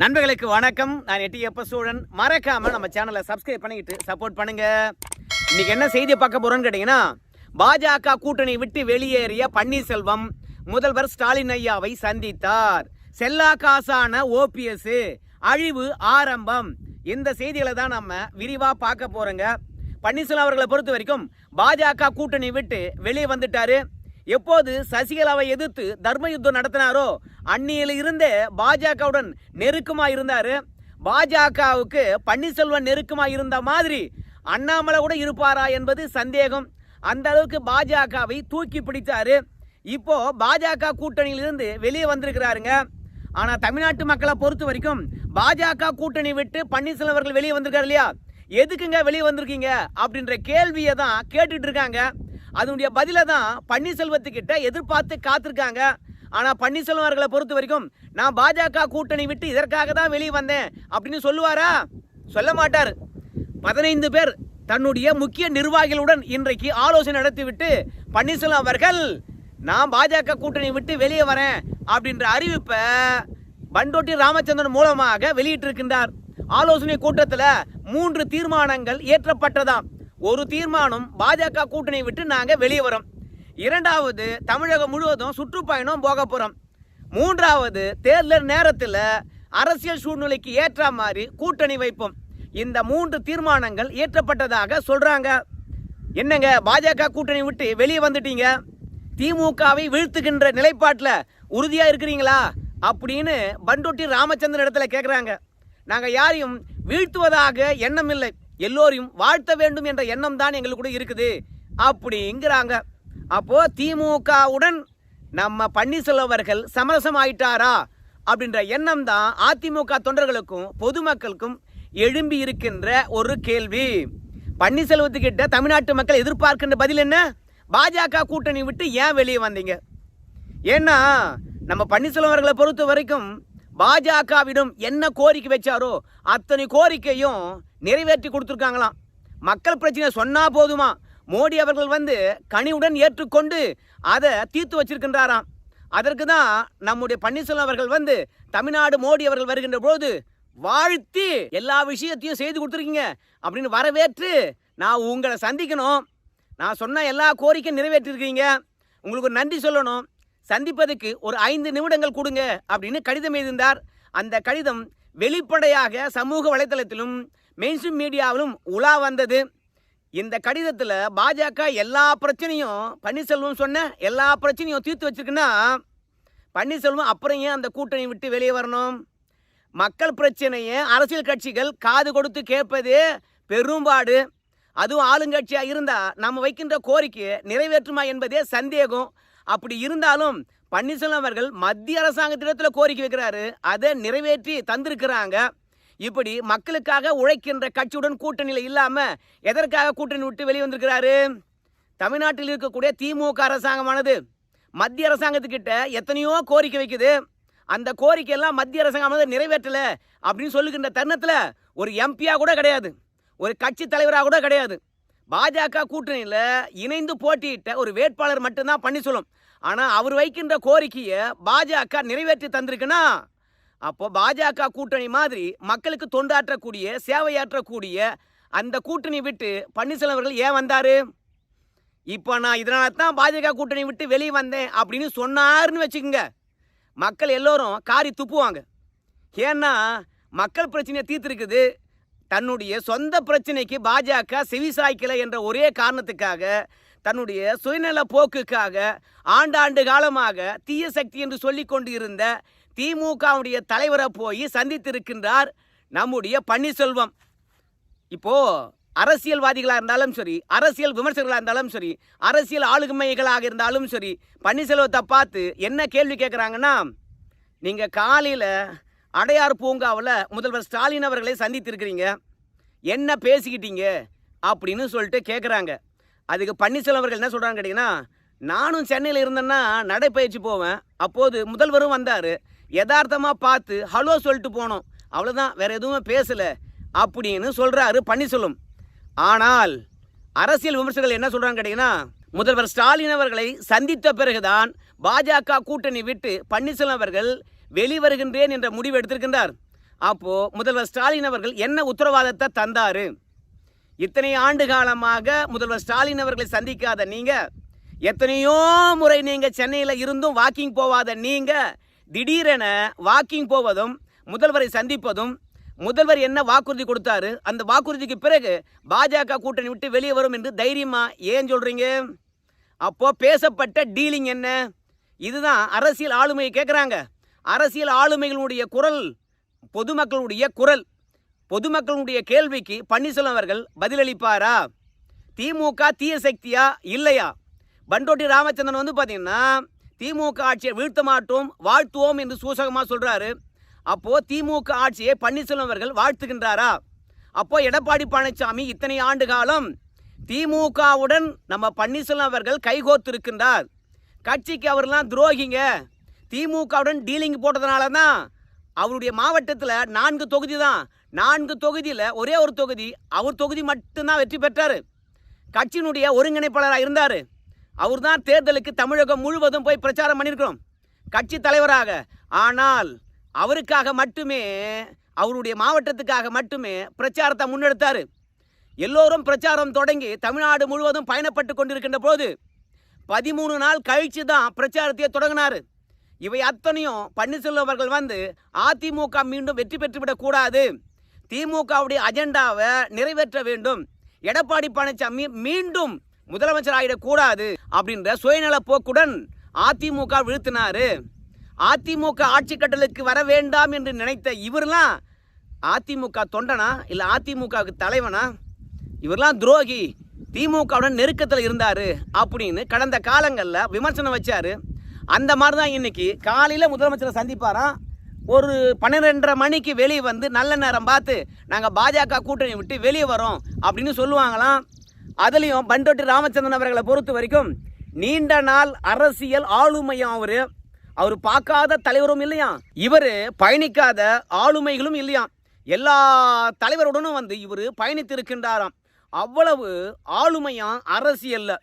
நண்பர்களுக்கு வணக்கம். நான் எட்டி எப்ப சூழன் மறக்காம நம்ம சேனலை சப்ஸ்கிரைப் பண்ணிக்கிட்டு சப்போர்ட் பண்ணுங்க. இன்னைக்கு என்ன செய்தி பார்க்க போறோம்னு கேட்டீங்கன்னா பாஜக கூட்டணி விட்டு வெளியேறிய பன்னீர்செல்வம் முதல்வர் ஸ்டாலின் ஐயாவை சந்தித்தார். செல்லா காசான ஓபிஎஸ் அழிவு ஆரம்பம். இந்த செய்திகளை தான் நம்ம விரிவா பார்க்க போறோங்க. பன்னீர்செல்வம் அவர்களை பொறுத்த வரைக்கும் பாஜக கூட்டணி விட்டு வெளியே வந்துட்டாரு. எப்போது சசிகலாவை எதிர்த்து தர்ம யுத்தம் நடத்தினாரோ அன்னியில் இருந்தே பாஜகவுடன் நெருக்கமா இருந்தாரு. பாஜகவுக்கு பன்னீர்செல்வம் நெருக்கமா இருந்த மாதிரி அண்ணாமலை கூட இருப்பாரா என்பது சந்தேகம். அந்த அளவுக்கு பாஜகவை தூக்கி பிடித்தாரு இப்போ பாஜக கூட்டணியிலிருந்து வெளியே வந்திருக்கிறாருங்க. ஆனால் தமிழ்நாட்டு மக்களை பொறுத்த வரைக்கும் பாஜக கூட்டணி விட்டு பன்னீர்செல்வம் அவர்கள் வெளியே வந்திருக்காரு இல்லையா? எதுக்குங்க வெளியே வந்திருக்கீங்க? அப்படின்ற கேள்வியை தான் கேட்டுட்டு இருக்காங்க. அதனுடைய பதிலை தான் பன்னீர்செல்வத்துக்கிட்ட எதிர்பார்த்து காத்திருக்காங்க. ஆனால் பன்னீர்செல்வம் அவர்களை பொறுத்த வரைக்கும் நான் பாஜக கூட்டணி விட்டு இதற்காக தான் வெளியே வந்தேன் அப்படின்னு சொல்லுவாரா? சொல்ல மாட்டார். பதினைந்து பேர் தன்னுடைய முக்கிய நிர்வாகிகளுடன் இன்றைக்கு ஆலோசனை நடத்திவிட்டு பன்னீர்செல்வம் அவர்கள் நான் பாஜக கூட்டணி விட்டு வெளியே வரேன் அப்படின்ற அறிவிப்பை பண்டோட்டி ராமச்சந்திரன் மூலமாக வெளியிட்டிருக்கின்றார். ஆலோசனை கூட்டத்தில் மூன்று தீர்மானங்கள் ஏற்றப்பட்டதாம் ஒரு தீர்மானம் பாஜக கூட்டணி விட்டு நாங்கள் வெளியே வரோம். இரண்டாவது தமிழகம் முழுவதும் சுற்றுப்பயணம் போக போகிறோம் மூன்றாவது தேர்தல் நேரத்தில் அரசியல் சூழ்நிலைக்கு ஏற்ற மாதிரி கூட்டணி வைப்போம். இந்த மூன்று தீர்மானங்கள் ஏற்றப்பட்டதாக சொல்கிறாங்க என்னங்க பாஜக கூட்டணி விட்டு வெளியே வந்துட்டீங்க? திமுகவை வீழ்த்துகின்ற நிலைப்பாட்டில் உறுதியாக இருக்கிறீங்களா? அப்படின்னு பண்டொட்டி ராமச்சந்திரன் இடத்துல கேட்குறாங்க நாங்கள் யாரையும் வீழ்த்துவதாக எண்ணம் இல்லை எல்லோரையும் வாழ்த்த வேண்டும் என்ற எண்ணம் தான் எங்களுக்கு கூட இருக்குது. அப்படிங்கிறாங்க. அப்போ திமுகவுடன் நம்ம பன்னீர்செல்வம் அவர்கள் சமரசம் ஆயிட்டாரா அப்படின்ற எண்ணம் தான் அதிமுக தொண்டர்களுக்கும் பொதுமக்களுக்கும் எழும்பி இருக்கின்ற ஒரு கேள்வி. பன்னீர்செல்வத்துக்கிட்ட தமிழ்நாட்டு மக்கள் எதிர்பார்க்கின்ற பதில் என்ன? பாஜக கூட்டணி விட்டு ஏன் வெளியே வந்தீங்க? ஏன்னா நம்ம பன்னீர்செல்வம் அவர்களை பொறுத்த வரைக்கும் பாஜகவிடம் என்ன கோரிக்கை வச்சாரோ அத்தனை கோரிக்கையும் நிறைவேற்றி கொடுத்துருக்காங்களாம். மக்கள் பிரச்சனை சொன்னால் போதுமா? மோடி அவர்கள் வந்து கனிவுடன் ஏற்றுக்கொண்டு அதை தீர்த்து வச்சிருக்கின்றாராம். அதற்கு தான் நம்முடைய பன்னீர்செல்வம் அவர்கள் வந்து தமிழ்நாடு மோடி அவர்கள் வருகின்ற போது வாழ்த்தி எல்லா விஷயத்தையும் செய்து கொடுத்துருக்கீங்க அப்படின்னு வரவேற்று நான் உங்களை சந்திக்கணும். நான் சொன்ன எல்லா கோரிக்கையும் நிறைவேற்றிருக்கீங்க. உங்களுக்கு ஒரு நன்றி சொல்லணும். சந்திப்பதற்கு ஒரு ஐந்து நிமிடங்கள் கொடுங்க அப்படின்னு கடிதம் எழுதியிருந்தார். அந்த கடிதம் வெளிப்படையாக சமூக வலைத்தளத்திலும் மெயின்ஸ்ட்ரீம் மீடியாவிலும் உலா வந்தது. இந்த கடிதத்தில் பாஜக எல்லா பிரச்சனையும் பன்னீர்செல்வம் சொன்ன எல்லா பிரச்சனையும் தீர்த்து வச்சிருக்குன்னா பன்னீர்செல்வம் அப்புறம் ஏன் அந்த கூட்டணி விட்டு வெளியே வரணும்? மக்கள் பிரச்சனையை அரசியல் கட்சிகள் காது கொடுத்து கேட்பதே பெரும்பாடு. அதுவும் ஆளுங்கட்சியாக இருந்தால் நம்ம வைக்கின்ற கோரிக்கை நிறைவேற்றுமா என்பதே சந்தேகம். அப்படி இருந்தாலும் பன்னீர்செல்வம் அவர்கள் மத்திய அரசாங்கத்திடத்தில் கோரிக்கை வைக்கிறாரு. அதை நிறைவேற்றி தந்திருக்கிறாங்க. இப்படி மக்களுக்காக உழைக்கின்ற கட்சியுடன் கூட்டணியில் இல்லாமல் எதற்காக கூட்டணி விட்டு வெளியே வந்திருக்கிறாரு? தமிழ்நாட்டில் இருக்கக்கூடிய திமுக அரசாங்கமானது மத்திய அரசாங்கத்துக்கிட்ட எத்தனையோ கோரிக்கை வைக்குது. அந்த கோரிக்கையெல்லாம் மத்திய அரசாங்கம் நிறைவேற்றலை அப்படின்னு சொல்லுகின்ற தருணத்தில் ஒரு எம்பியா கூட கிடையாது. ஒரு கட்சி தலைவராக கூட கிடையாது. பாஜக கூட்டணியில் இணைந்து போட்டியிட்ட ஒரு வேட்பாளர் மட்டும்தான் சொல்லும் ஆனால் அவர் வைக்கின்ற கோரிக்கையை பாஜக நிறைவேற்றி தந்திருக்குன்னா அப்போ பாஜக கூட்டணி மாதிரி மக்களுக்கு தொண்டாற்றக்கூடிய சேவையாற்றக்கூடிய அந்த கூட்டணி விட்டு பன்னீர்செல்வம் அவர்கள் ஏன் வந்தார்? இப்போ நான் இதனால தான் பாஜக கூட்டணி விட்டு வெளியே வந்தேன் அப்படின்னு சொன்னாருன்னு வச்சுக்கோங்க. மக்கள் எல்லோரும் காரி துப்புவாங்க. ஏன்னா மக்கள் பிரச்சனையை தீர்த்துருக்குது. தன்னுடைய சொந்த பிரச்சனைக்கு பாஜக செவிசாய்க்கலை என்ற ஒரே காரணத்துக்காக தன்னுடைய சுயநல போக்குக்காக ஆண்டாண்டு காலமாக தீய சக்தி என்று சொல்லி கொண்டு இருந்த திமுகவுடைய தலைவரை போய் சந்தித்திருக்கின்றார் நம்முடைய பன்னீர்செல்வம். இப்போ அரசியல்வாதிகளாக இருந்தாலும் சரி அரசியல் விமர்சகர்களாக இருந்தாலும் சரி அரசியல் ஆளுமைகளாக இருந்தாலும் சரி பன்னீர்செல்வத்தை பார்த்து என்ன கேள்வி கேட்குறாங்கன்னா நீங்கள் காலையில் அடையார் பூங்காவில் முதல்வர் ஸ்டாலின் அவர்களை சந்தித்திருக்கிறீங்க என்ன பேசிக்கிட்டீங்க அப்படின்னு சொல்லிட்டு கேட்குறாங்க அதுக்கு பன்னீர்செல்வம் அவர்கள் என்ன சொல்கிறாங்க கேட்டிங்கன்னா நானும் சென்னையில் இருந்தேன்னா நடைப்பயிற்சி போவேன் அப்போது முதல்வரும் வந்தார். யதார்த்தமாக பார்த்து ஹலோ சொல்லிட்டு போனோம். அவ்வளோதான் வேற எதுவுமே பேசலை. அப்படின்னு சொல்கிறாரு பன்னீர்செல்வம். ஆனால் அரசியல் விமர்சகர்கள் என்ன சொல்கிறாங்கன்னு கேட்டிங்கன்னா முதல்வர் ஸ்டாலின் அவர்களை சந்தித்த பிறகுதான் பாஜக கூட்டணி விட்டு பன்னீர்செல்வம் அவர்கள் வெளிவருகின்றேன் என்ற முடிவு எடுத்திருக்கின்றார். அப்போது முதல்வர் ஸ்டாலின் அவர்கள் என்ன உத்தரவாதத்தை தந்தார்? இத்தனை ஆண்டு காலமாக முதல்வர் ஸ்டாலின் அவர்களை சந்திக்காத நீங்கள் எத்தனையோ முறை நீங்கள் சென்னையில் இருந்தும் வாக்கிங் போவாத நீங்கள் திடீரென வாக்கிங் போவதும் முதல்வரை சந்திப்பதும் முதல்வர் என்ன வாக்குறுதி கொடுத்தாரு அந்த வாக்குறுதிக்கு பிறகு பாஜக கூட்டணி விட்டு வெளியே வரும் என்று தைரியமா ஏன் சொல்றீங்க? அப்போ பேசப்பட்ட டீலிங் என்ன? இதுதான் அரசியல் ஆளுமையை கேட்குறாங்க அரசியல் ஆளுமைகளுடைய குரல் பொதுமக்களுடைய குரல். பொதுமக்களுடைய கேள்விக்கு பன்னீர்செல்வம் அவர்கள் பதிலளிப்பாரா? திமுக தீய சக்தியா இல்லையா? பண்டோட்டி ராமச்சந்திரன் வந்து பார்த்தீங்கன்னா திமுக ஆட்சியை வீழ்த்த மாட்டோம் வாழ்த்துவோம் என்று சூசகமாக சொல்கிறாரு அப்போது திமுக ஆட்சியை பன்னீர்செல்வம் அவர்கள் வாழ்த்துகின்றாரா? அப்போ எடப்பாடி பழனிசாமி இத்தனை ஆண்டு காலம் திமுகவுடன் நம்ம பன்னீர்செல்வம் அவர்கள் கைகோத்திருக்கின்றார். கட்சிக்கு அவர்லாம் துரோகிங்க. திமுகவுடன் டீலிங் போட்டதுனால தான் அவருடைய மாவட்டத்தில் நான்கு தொகுதி தான். நான்கு தொகுதியில் ஒரே ஒரு தொகுதி அவர் தொகுதி மட்டும்தான் வெற்றி பெற்றார். கட்சியினுடைய ஒருங்கிணைப்பாளராக இருந்தார். அவர் தான் தேர்தலுக்கு தமிழகம் முழுவதும் போய் பிரச்சாரம் பண்ணியிருக்கிறோம். கட்சி தலைவராக. ஆனால் அவருக்காக மட்டுமே அவருடைய மாவட்டத்துக்காக மட்டுமே பிரச்சாரத்தை முன்னெடுத்தார். எல்லோரும் பிரச்சாரம் தொடங்கி தமிழ்நாடு முழுவதும் பயணப்பட்டு கொண்டிருக்கின்ற போது பதிமூணு நாள் கழித்து தான் பிரச்சாரத்தையே தொடங்கினார். இவை அத்தனையும் பன்னீர்செல்வம் அவர்கள் வந்து அதிமுக மீண்டும் வெற்றி பெற்றுவிடக்கூடாது திமுகவுடைய அஜெண்டாவை நிறைவேற்ற வேண்டும். எடப்பாடி பழனிசாமி மீண்டும் முதலமைச்சர் ஆகிடக்கூடாது அப்படின்ற சுயநல போக்குடன் அதிமுக விழுத்தினாரு. அதிமுக ஆட்சி கட்டலுக்கு வர வேண்டாம் என்று நினைத்த இவர்லாம் அதிமுக தொண்டனா? இல்லை அதிமுகவுக்கு தலைவனா? இவர்லாம் துரோகி. திமுகவுடன் நெருக்கத்தில் இருந்தார் அப்படின்னு கடந்த காலங்களில் விமர்சனம் வச்சார். அந்த மாதிரி தான் இன்னைக்கு காலையில் முதலமைச்சரை சந்திப்பாராம். ஒரு பன்னிரெண்டரை மணிக்கு வெளியே வந்து நல்ல நேரம் பார்த்து நாங்கள் பாஜக கூட்டணி விட்டு வெளியே வரோம் அப்படின்னு சொல்லுவாங்களாம். அதுலேயும் பண்டோட்டி ராமச்சந்திரன் அவர்களை பொறுத்த வரைக்கும் நீண்ட நாள் அரசியல் ஆளுமையும் அவர். அவர் பார்க்காத தலைவரும் இல்லையா? இவர் பயணிக்காத ஆளுமைகளும் இல்லையா? எல்லா தலைவருடனும் வந்து இவர் பயணித்திருக்கின்றாராம். அவ்வளவு ஆளுமையாம் அரசியலில்.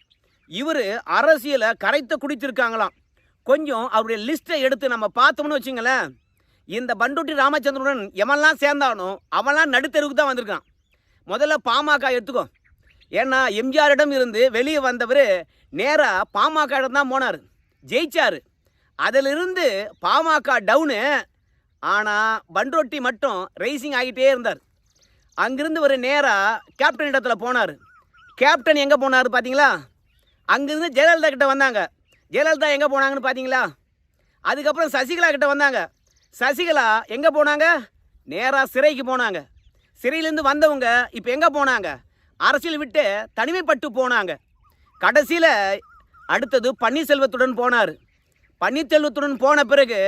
இவர் அரசியலை கரைத்த குடித்திருக்காங்களாம். கொஞ்சம் அவருடைய லிஸ்ட்டை எடுத்து நம்ம பார்த்தோம்னு வச்சுங்களேன். இந்த பண்டுட்டி ராமச்சந்திரனுடன் எவன்லாம் சேர்ந்தானோ அவன்லாம் நடுத்தெருவுக்கு தான் வந்திருக்கான். முதல்ல பாமக எடுத்துக்கோ. ஏன்னா எம்ஜிஆரிடம் இருந்து வெளியே வந்தவர் நேராக பாமக தான் போனார். ஜெயிச்சார். அதிலிருந்து பாமக டவுனு ஆனால் பண்ரொட்டி மட்டும் ரைசிங் ஆகிட்டே இருந்தார். அங்கிருந்து ஒரு நேராக கேப்டன் இடத்துல போனார். கேப்டன் எங்கே போனார் பார்த்தீங்களா அங்கிருந்து ஜெயலலிதா கிட்ட வந்தாங்க. ஜெயலலிதா எங்கே போனாங்கன்னு பார்த்தீங்களா அதுக்கப்புறம் சசிகலா கிட்ட வந்தாங்க. சசிகலா எங்கே போனாங்க? நேராக சிறைக்கு போனாங்க. சிறையிலேருந்து வந்தவங்க இப்போ எங்கே போனாங்க? அரசியல் விட்டு தனிமைப்பட்டு போனாங்க. கடைசியில் அடுத்தது பன்னீர்செல்வத்துடன் போனார். பன்னீர்செல்வத்துடன் போன பிறகு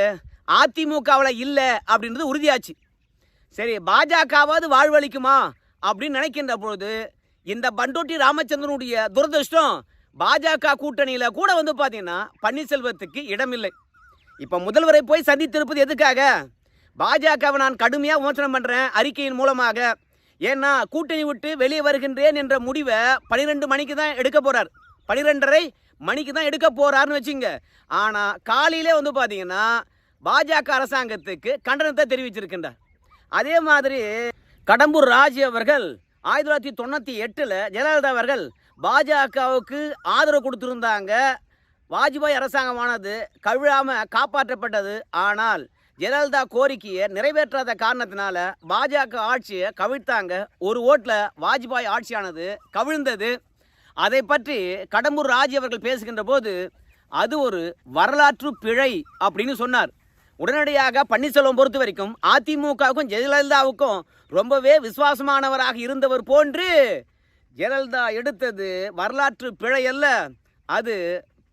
அதிமுகவில் இல்லை அப்படின்றது உறுதியாச்சு. சரி பாஜகவாவது வாழ்வளிக்குமா அப்படின்னு நினைக்கின்ற பொழுது இந்த பண்டோட்டி ராமச்சந்திரனுடைய துரதிருஷ்டம் பாஜக கூட்டணியில் கூட வந்து பார்த்தீங்கன்னா பன்னீர்செல்வத்துக்கு இடமில்லை. இப்போ முதல்வரை போய் சந்தித்திருப்பது எதுக்காக? பாஜகவை நான் கடுமையாக விமர்சனம் பண்ணுறேன் அறிக்கையின் மூலமாக. ஏன்னா கூட்டணி விட்டு வெளியே வருகின்றேன் என்ற முடிவை பனிரெண்டு மணிக்கு தான் எடுக்க போகிறார் பன்னிரெண்டரை மணிக்கு தான் எடுக்க போகிறாருன்னு வச்சுங்க. ஆனால் காலையிலே வந்து பார்த்தீங்கன்னா பாஜக அரசாங்கத்துக்கு கண்டனத்தை தெரிவிச்சிருக்கின்றார். அதே மாதிரி கடம்பூர் ராஜ் அவர்கள் ஆயிரத்தி தொள்ளாயிரத்தி தொண்ணூற்றி எட்டில் ஜெயலலிதா அவர்கள் பாஜகவுக்கு ஆதரவு கொடுத்துருந்தாங்க. வாஜ்பாய் அரசாங்கமானது கவிழாமல் காப்பாற்றப்பட்டது. ஆனால் ஜெயலலிதா கோரிக்கையை நிறைவேற்றாத காரணத்தினால பாஜக ஆட்சியை கவிழ்த்தாங்க. ஒரு ஓட்டில் வாஜ்பாய் ஆட்சியானது கவிழ்ந்தது. அதை பற்றி கடம்பூர் ராஜ் அவர்கள் பேசுகின்ற போது அது ஒரு வரலாற்று பிழை அப்படின்னு சொன்னார். உடனடியாக பன்னீர்செல்வம் பொறுத்த வரைக்கும் அதிமுகவுக்கும் ஜெயலலிதாவுக்கும் ரொம்பவே விசுவாசமானவராக இருந்தவர் போன்று ஜெயலலிதா எடுத்தது வரலாற்று பிழை அல்ல. அது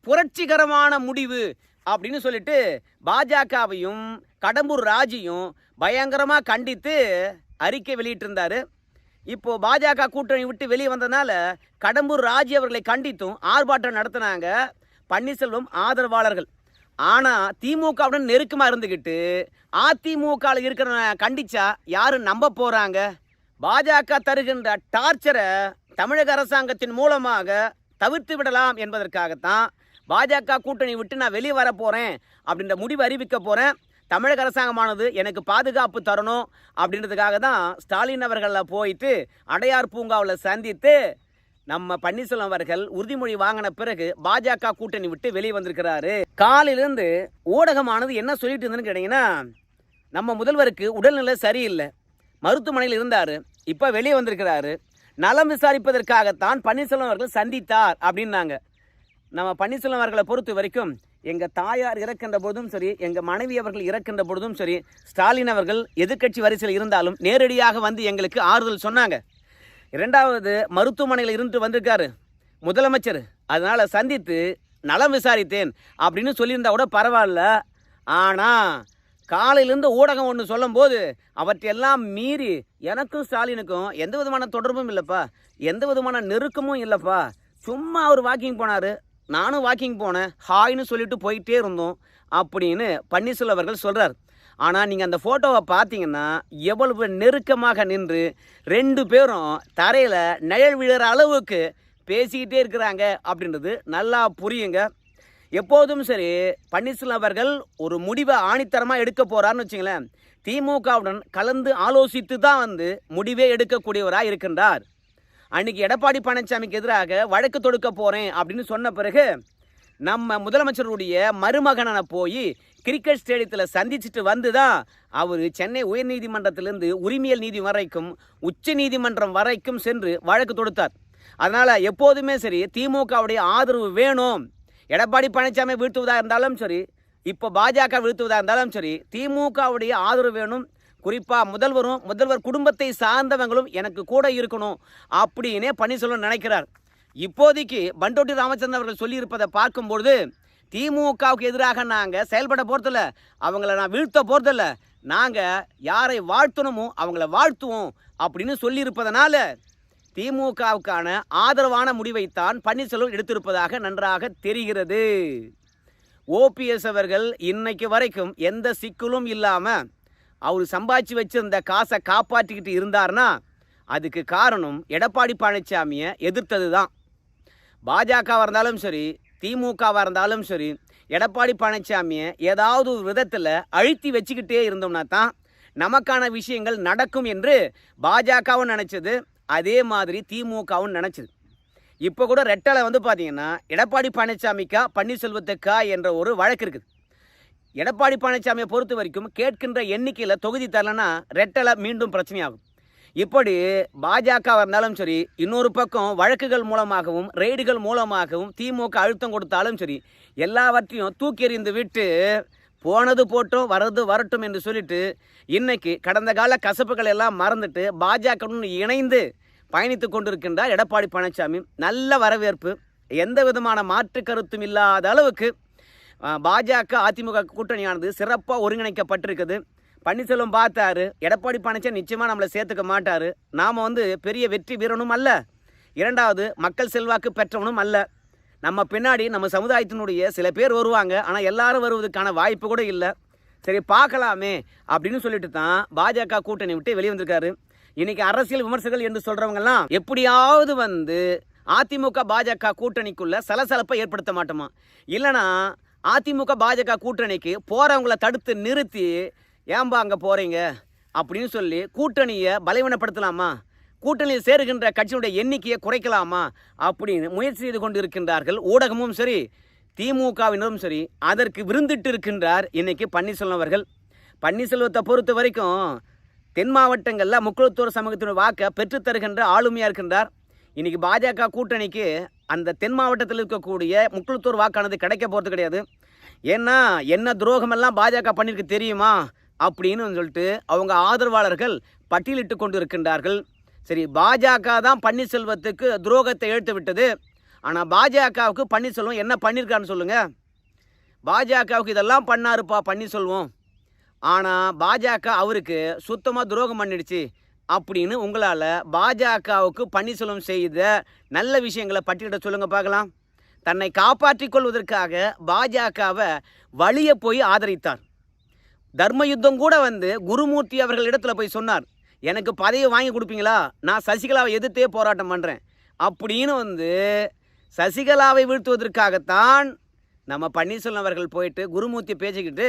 புரட்சிகரமான முடிவு அப்படின்னு சொல்லிட்டு பாஜகவையும் கடம்பூர் ராஜியும் பயங்கரமாக கண்டித்து அறிக்கை வெளியிட்டிருந்தார். இப்போ பாஜக கூட்டணி விட்டு வெளியே வந்ததுனால கடம்பூர் ராஜி அவர்களை கண்டித்தும் ஆர்ப்பாட்டம் நடத்தினாங்க பன்னீர்செல்வம் ஆதரவாளர்கள். ஆனால் திமுகவுடன் நெருக்கமாக இருந்துக்கிட்டு அதிமுகவில் இருக்கிற கண்டிச்சா யாரும் நம்ப போகிறாங்க பாஜக தருகின்ற டார்ச்சரை தமிழக அரசாங்கத்தின் மூலமாக தவிர்த்து விடலாம் என்பதற்காகத்தான் பாஜக கூட்டணி விட்டு நான் வெளியே வர போகிறேன் அப்படின்ற முடிவு அறிவிக்க போகிறேன் தமிழக அரசாங்கமானது எனக்கு பாதுகாப்பு தரணும் அப்படின்றதுக்காக தான் ஸ்டாலின் அவர்களில் போயிட்டு அடையார் பூங்காவில் சந்தித்து நம்ம பன்னீர்செல்வம் அவர்கள் உறுதிமொழி வாங்கின பிறகு பாஜக கூட்டணி விட்டு வெளியே வந்திருக்கிறாரு. காலிலிருந்து ஊடகமானது என்ன சொல்லிட்டு இருந்ததுன்னு கேட்டிங்கன்னா நம்ம முதல்வருக்கு உடல்நிலை சரியில்லை. மருத்துவமனையில் இருந்தார். இப்போ வெளியே வந்திருக்கிறாரு. நலம் விசாரிப்பதற்காகத்தான் பன்னீர்செல்வம் அவர்கள் சந்தித்தார் அப்படின்னாங்க. நம்ம பன்னீர்செல்வம் அவர்களை பொறுத்த வரைக்கும் எங்கள் தாயார் இறக்கின்ற பொழுதும் சரி எங்கள் மனைவி அவர்கள் இறக்கின்ற பொழுதும் சரி ஸ்டாலின் அவர்கள் எதிர்க்கட்சி வரிசையில் இருந்தாலும் நேரடியாக வந்து எங்களுக்கு ஆறுதல் சொன்னாங்க. இரண்டாவது மருத்துவமனையில் இருந்து வந்திருக்காரு முதலமைச்சர். அதனால் சந்தித்து நலம் விசாரித்தேன். அப்படின்னு சொல்லியிருந்தா கூட பரவாயில்ல. ஆனால் காலையிலேருந்து ஊடகம் ஒன்று சொல்லும்போது அவற்றையெல்லாம் மீறி எனக்கும் ஸ்டாலினுக்கும் எந்த விதமான தொடர்பும் இல்லைப்பா. எந்த விதமான நெருக்கமும் இல்லைப்பா. சும்மா அவர் வாக்கிங் போனார். நானும் வாக்கிங் போனேன். ஹாய்னு சொல்லிட்டு போயிட்டே இருந்தோம். அப்படின்னு பன்னீர்செல்வர்கள் சொல்கிறார் ஆனால் நீங்கள் அந்த ஃபோட்டோவை பார்த்தீங்கன்னா எவ்வளவு நெருக்கமாக நின்று ரெண்டு பேரும் தரையில் நிழல் விழுற அளவுக்கு பேசிக்கிட்டே இருக்கிறாங்க அப்படின்றது நல்லா புரியுங்க. எப்போதும் சரி பன்னீர்செல்வம் அவர்கள் ஒரு முடிவை ஆணித்தரமாக எடுக்க போகிறான்னு வச்சுங்களேன். திமுகவுடன் கலந்து ஆலோசித்து தான் வந்து முடிவே எடுக்கக்கூடியவராக இருக்கின்றார். அன்னைக்கு எடப்பாடி பழனிசாமிக்கு எதிராக வழக்கு தொடுக்க போகிறேன் அப்படின்னு சொன்ன பிறகு நம்ம முதலமைச்சருடைய மருமகனை போய் கிரிக்கெட் ஸ்டேடியத்தில் சந்திச்சுட்டு வந்து தான் அவர் சென்னை உயர்நீதிமன்றத்திலிருந்து உரிமையல் நீதி வரைக்கும் உச்ச நீதிமன்றம் வரைக்கும் சென்று வழக்கு தொடுத்தார். அதனால் எப்போதுமே சரி திமுகவுடைய ஆதரவு வேணும். எடப்பாடி பழனிசாமி வீழ்த்துவதாக இருந்தாலும் சரி இப்போ பாஜக வீழ்த்துவதாக இருந்தாலும் சரி திமுகவுடைய ஆதரவு வேணும். குறிப்பாக முதல்வரும் முதல்வர் குடும்பத்தை சார்ந்தவங்களும் எனக்கு கூட இருக்கணும் அப்படின்னே பன்னீர்செல்வம் நினைக்கிறார். இப்போதைக்கு பண்டோட்டி ராமச்சந்திரன் அவர்கள் சொல்லியிருப்பதை பார்க்கும்பொழுது திமுகவுக்கு எதிராக நாங்கள் செயல்பட போகிறதில்ல அவங்கள நான் வீழ்த்த போகிறதில்ல நாங்கள் யாரை வாழ்த்தணுமோ அவங்கள வாழ்த்துவோம் அப்படின்னு சொல்லியிருப்பதனால திமுகவுக்கான ஆதரவான முடிவைத்தான் பன்னீர்செல்வம் எடுத்திருப்பதாக நன்றாக தெரிகிறது. ஓபிஎஸ் அவர்கள் இன்னைக்கு வரைக்கும் எந்த சிக்கலும் இல்லாமல் அவர் சம்பாதிச்சு வச்சிருந்த காசை காப்பாற்றிக்கிட்டு இருந்தார்னா அதுக்கு காரணம் எடப்பாடி பழனிசாமியை எதிர்த்தது தான் பாஜகவாக இருந்தாலும் சரி திமுகவாக இருந்தாலும் சரி எடப்பாடி பழனிசாமியை ஏதாவது ஒரு விதத்தில் அழுத்தி வச்சுக்கிட்டே இருந்தோம்னா தான் நமக்கான விஷயங்கள் நடக்கும் என்று பாஜகவும் நினச்சது அதே மாதிரி திமுகவும் நினச்சது. இப்போ கூட ரெட்டலை வந்து பார்த்தீங்கன்னா எடப்பாடி பழனிசாமிக்கா பன்னீர்செல்வத்துக்கா என்ற ஒரு வழக்கு இருக்குது. எடப்பாடி பழனிசாமியை பொறுத்த வரைக்கும் கேட்கின்ற எண்ணிக்கையில் தொகுதி தரலன்னா ரெட்டலை மீண்டும் பிரச்சனையாகும். இப்படி பாஜக இருந்தாலும் சரி இன்னொரு பக்கம் வழக்குகள் மூலமாகவும் ரெய்டுகள் மூலமாகவும் திமுக அழுத்தம் கொடுத்தாலும் சரி எல்லாவற்றையும் தூக்கி எறிந்து விட்டு போனது போட்டும் வரது வரட்டும் என்று சொல்லிட்டு இன்னைக்கு கடந்த கால கசப்புகள் எல்லாம் மறந்துட்டு பாஜகவுடன் இணைந்து பயணித்து கொண்டிருக்கின்றார் எடப்பாடி பழனிசாமி. நல்ல வரவேற்பு எந்த விதமான மாற்று கருத்தும் இல்லாத அளவுக்கு பாஜக அதிமுக கூட்டணியானது சிறப்பாக ஒருங்கிணைக்கப்பட்டிருக்குது. பன்னீர்செல்வம் பார்த்தாரு எடப்பாடி பழனிசாமி நிச்சயமாக நம்மளை சேர்த்துக்க மாட்டார். நாம் வந்து பெரிய வெற்றி வீரனும் அல்ல. இரண்டாவது மக்கள் செல்வாக்கு பெற்றவனும் அல்ல. நம்ம பின்னாடி நம்ம சமுதாயத்தினுடைய சில பேர் வருவாங்க. ஆனால் எல்லாரும் வருவதற்கான வாய்ப்பு கூட இல்லை. சரி பார்க்கலாமே அப்படின்னு சொல்லிட்டு தான் பாஜக கூட்டணி விட்டு வெளியே வந்திருக்காரு. இன்னைக்கு அரசியல் விமர்சகர்கள் என்று சொல்றவங்கலாம் எப்படியாவது வந்து அதிமுக பாஜக கூட்டணிக்குள்ள சலசலப்பை ஏற்படுத்த மாட்டோமா? இல்லைனா அதிமுக பாஜக கூட்டணிக்கு போகிறவங்கள தடுத்து நிறுத்தி ஏன்பா அங்கே போகிறீங்க அப்படின்னு சொல்லி கூட்டணியை பலவீனப்படுத்தலாமா? கூட்டணியில் சேருகின்ற கட்சியினுடைய எண்ணிக்கையை குறைக்கலாமா? அப்படின்னு முயற்சி செய்து கொண்டு இருக்கின்றார்கள் ஊடகமும் சரி திமுகவினரும் சரி. அதற்கு விருந்திட்டு இருக்கின்றார் இன்னைக்கு பன்னீர்செல்வம் அவர்கள். பன்னீர்செல்வத்தை பொறுத்த வரைக்கும் தென் மாவட்டங்களில் முக்கியத்துவ சமூகத்தின் வாக்கை பெற்றுத் தருகின்ற ஆளுமையாக இருக்கின்றார். இன்றைக்கி பாஜக கூட்டணிக்கு அந்த தென் மாவட்டத்தில் இருக்கக்கூடிய முக்குளத்தூர் வாக்கானது கிடைக்க போகிறது கிடையாது. ஏன்னா என்ன துரோகமெல்லாம் பாஜக பண்ணியிருக்கு தெரியுமா? அப்படின்னு சொல்லிட்டு அவங்க ஆதரவாளர்கள் பட்டியலிட்டு கொண்டு இருக்கின்றார்கள் சரி பாஜக தான் பன்னீர்செல்வத்துக்கு துரோகத்தை எழுத்து விட்டது. ஆனால் பாஜகவுக்கு பன்னீர்செல்வம் என்ன பண்ணியிருக்கான்னு சொல்லுங்கள் பாஜகவுக்கு இதெல்லாம் பண்ணாருப்பா பன்னீர்செல்வம். ஆனால் பாஜக அவருக்கு சுத்தமாக துரோகம் பண்ணிடுச்சு. அப்படின்னு உங்களால் பாஜகவுக்கு பன்னீர்செல்வம் செய்த நல்ல விஷயங்களை பட்டியலிட சொல்லுங்கள் பார்க்கலாம். தன்னை காப்பாற்றிக் கொள்வதற்காக பாஜகவை வழிய போய் ஆதரித்தார். தர்ம யுத்தம் கூட வந்து குருமூர்த்தி அவர்கள் இடத்துல போய் சொன்னார் எனக்கு பதவி வாங்கி கொடுப்பீங்களா? நான் சசிகலாவை எதிர்த்தே போராட்டம் பண்ணுறேன் அப்படின்னு வந்து சசிகலாவை வீழ்த்துவதற்காகத்தான் நம்ம பன்னீர்செல்வம் அவர்கள் போயிட்டு குருமூர்த்தி பேசிக்கிட்டு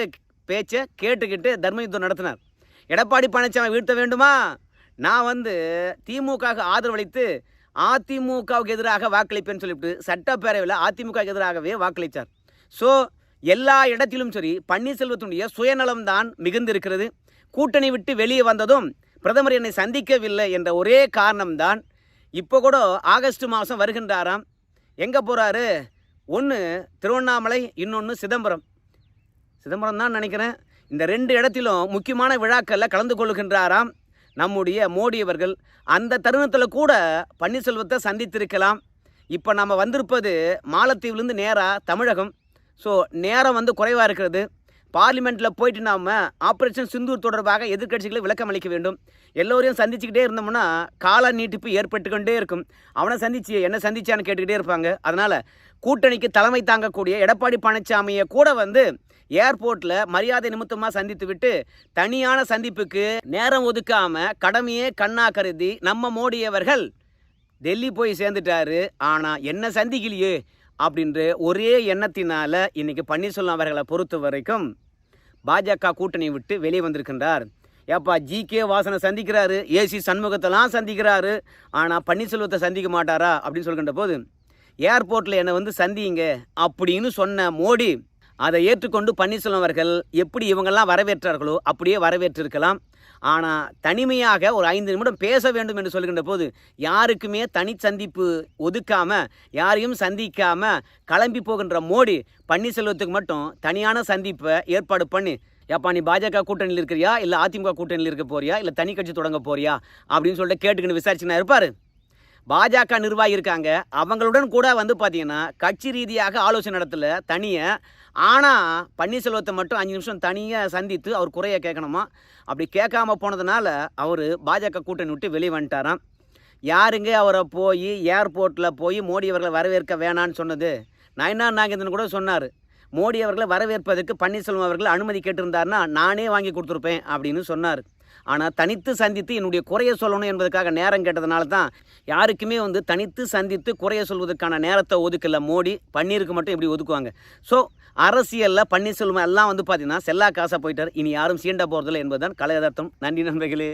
பேச்சை கேட்டுக்கிட்டு தர்ம யுத்தம் நடத்தினார். எடப்பாடி பழனிசாமி வீழ்த்த வேண்டுமா? நான் வந்து திமுகவுக்கு ஆதரவளித்து அதிமுகவுக்கு எதிராக வாக்களிப்பேன்னு சொல்லிவிட்டு சட்டப்பேரவையில் அதிமுகவுக்கு எதிராகவே வாக்களித்தார். ஸோ எல்லா இடத்திலும் சரி பன்னீர்செல்வத்தினுடைய சுயநலம்தான் மிகுந்திருக்கிறது. கூட்டணி விட்டு வெளியே வந்ததும் பிரதமர் என்னை சந்திக்கவில்லை என்ற ஒரே காரணம்தான் இப்போ கூட ஆகஸ்ட் மாதம் வருகின்றாராம். எங்கே போகிறாரு ஒன்று திருவண்ணாமலை இன்னொன்று சிதம்பரம். சிதம்பரம் தான் நினைக்கிறேன். இந்த ரெண்டு இடத்திலும் முக்கியமான விழாக்களில் கலந்து கொள்கின்றாராம் நம்முடைய மோடி அவர்கள் அந்த தருணத்தில் கூட பன்னீர்செல்வத்தை சந்தித்திருக்கலாம். இப்போ நம்ம வந்திருப்பது மாலத்தீவுலேருந்து நேராக தமிழகம். ஸோ நேரம் வந்து குறைவாக இருக்கிறது. பார்லிமெண்ட்டில் போயிட்டு நாம் ஆப்ரேஷன் சிந்தூர் தொடர்பாக எதிர்கட்சிகளை விளக்கம் அளிக்க வேண்டும். எல்லோரையும் சந்திச்சுக்கிட்டே இருந்தோம்னா கால நீட்டிப்பு ஏற்பட்டு கொண்டே இருக்கும். அவனை சந்திச்சு என்ன சந்திச்சான்னு கேட்டுக்கிட்டே இருப்பாங்க. அதனால் கூட்டணிக்கு தலைமை தாங்கக்கூடிய எடப்பாடி பழனிசாமியை கூட வந்து ஏர்போர்ட்டில் மரியாதை நிமித்தமாக சந்தித்து விட்டு தனியான சந்திப்புக்கு நேரம் ஒதுக்காமல் கடமையே கண்ணா கருதி நம்ம மோடி அவர்கள் டெல்லி போய் சேர்ந்துட்டாரு. ஆனால் என்ன சந்திக்கலையே? அப்படின்ற ஒரே எண்ணத்தினால இன்னைக்கு பன்னீர்செல்வம் அவர்களை பொறுத்த வரைக்கும் பாஜக கூட்டணி விட்டு வெளியே வந்திருக்கின்றார். ஏப்பா ஜி கே வாசனை சந்திக்கிறாரு. ஏசி சண்முகத்தெல்லாம் சந்திக்கிறாரு. ஆனால் பன்னீர்செல்வத்தை சந்திக்க மாட்டாரா அப்படின்னு சொல்கின்ற போது ஏர்போர்ட்டில் என்னை வந்து சந்திங்க அப்படின்னு சொன்ன மோடி அதை ஏற்றுக்கொண்டு பன்னீர்செல்வம் அவர்கள் எப்படி இவங்கெல்லாம் வரவேற்றார்களோ அப்படியே வரவேற்றிருக்கலாம். ஆனால் தனிமையாக ஒரு ஐந்து நிமிடம் பேச வேண்டும் என்று சொல்கின்ற போது யாருக்குமே தனி சந்திப்பு ஒதுக்காமல் யாரையும் சந்திக்காமல் கிளம்பி போகின்ற மோடி பன்னீர்செல்வத்துக்கு மட்டும் தனியான சந்திப்பை ஏற்பாடு பண்ணி ஏப்பா நீ பாஜக கூட்டணியில் இருக்கிறியா? இல்லை அதிமுக கூட்டணியில் இருக்க போறியா? இல்லை தனி கட்சி தொடங்க போறியா? அப்படின்னு சொல்லிட்டு கேட்டுக்கின்னு விசாரிச்சுனா இருப்பார். பாஜக நிர்வாகி இருக்காங்க. அவங்களுடன் கூட வந்து பார்த்தீங்கன்னா கட்சி ரீதியாக ஆலோசனை நடத்தல தனியை ஆனால் பன்னீர்செல்வத்தை மட்டும் அஞ்சு நிமிஷம் தனியாக சந்தித்து அவர் குறைய கேட்கணுமா? அப்படி கேட்காம போனதுனால அவர் பாஜக கூட்டணி விட்டு வெளியே வந்துட்டாராம். யாருங்க அவரை போய் ஏர்போர்ட்டில் போய் மோடி அவர்களை வரவேற்க வேணான்னு சொன்னது? நயனா நாகேந்திரன் கூட சொன்னார். மோடி அவர்களை வரவேற்பதற்கு பன்னீர்செல்வம் அவர்கள் அனுமதி கேட்டிருந்தாருன்னா நானே வாங்கி கொடுத்துருப்பேன் அப்படின்னு சொன்னார். ஆனால் தனித்து சந்தித்து என்னுடைய குறைய சொல்லணும் என்பதற்காக நேரம் கேட்டதுனால தான் யாருக்குமே வந்து தனித்து சந்தித்து குறைய சொல்வதற்கான நேரத்தை ஒதுக்கல மோடி. பன்னீருக்கு மட்டும் எப்படி ஒதுக்குவாங்க. ஸோ அரசியலில் பன்னீர்செல்வம் எல்லாம் வந்து பார்த்தீங்கன்னா செல்லா காசாக போயிட்டார். இனி யாரும் சீண்ட போகிறதில்ல என்பதுதான் கலை யதார்த்தம். நன்றி நண்பர்களே.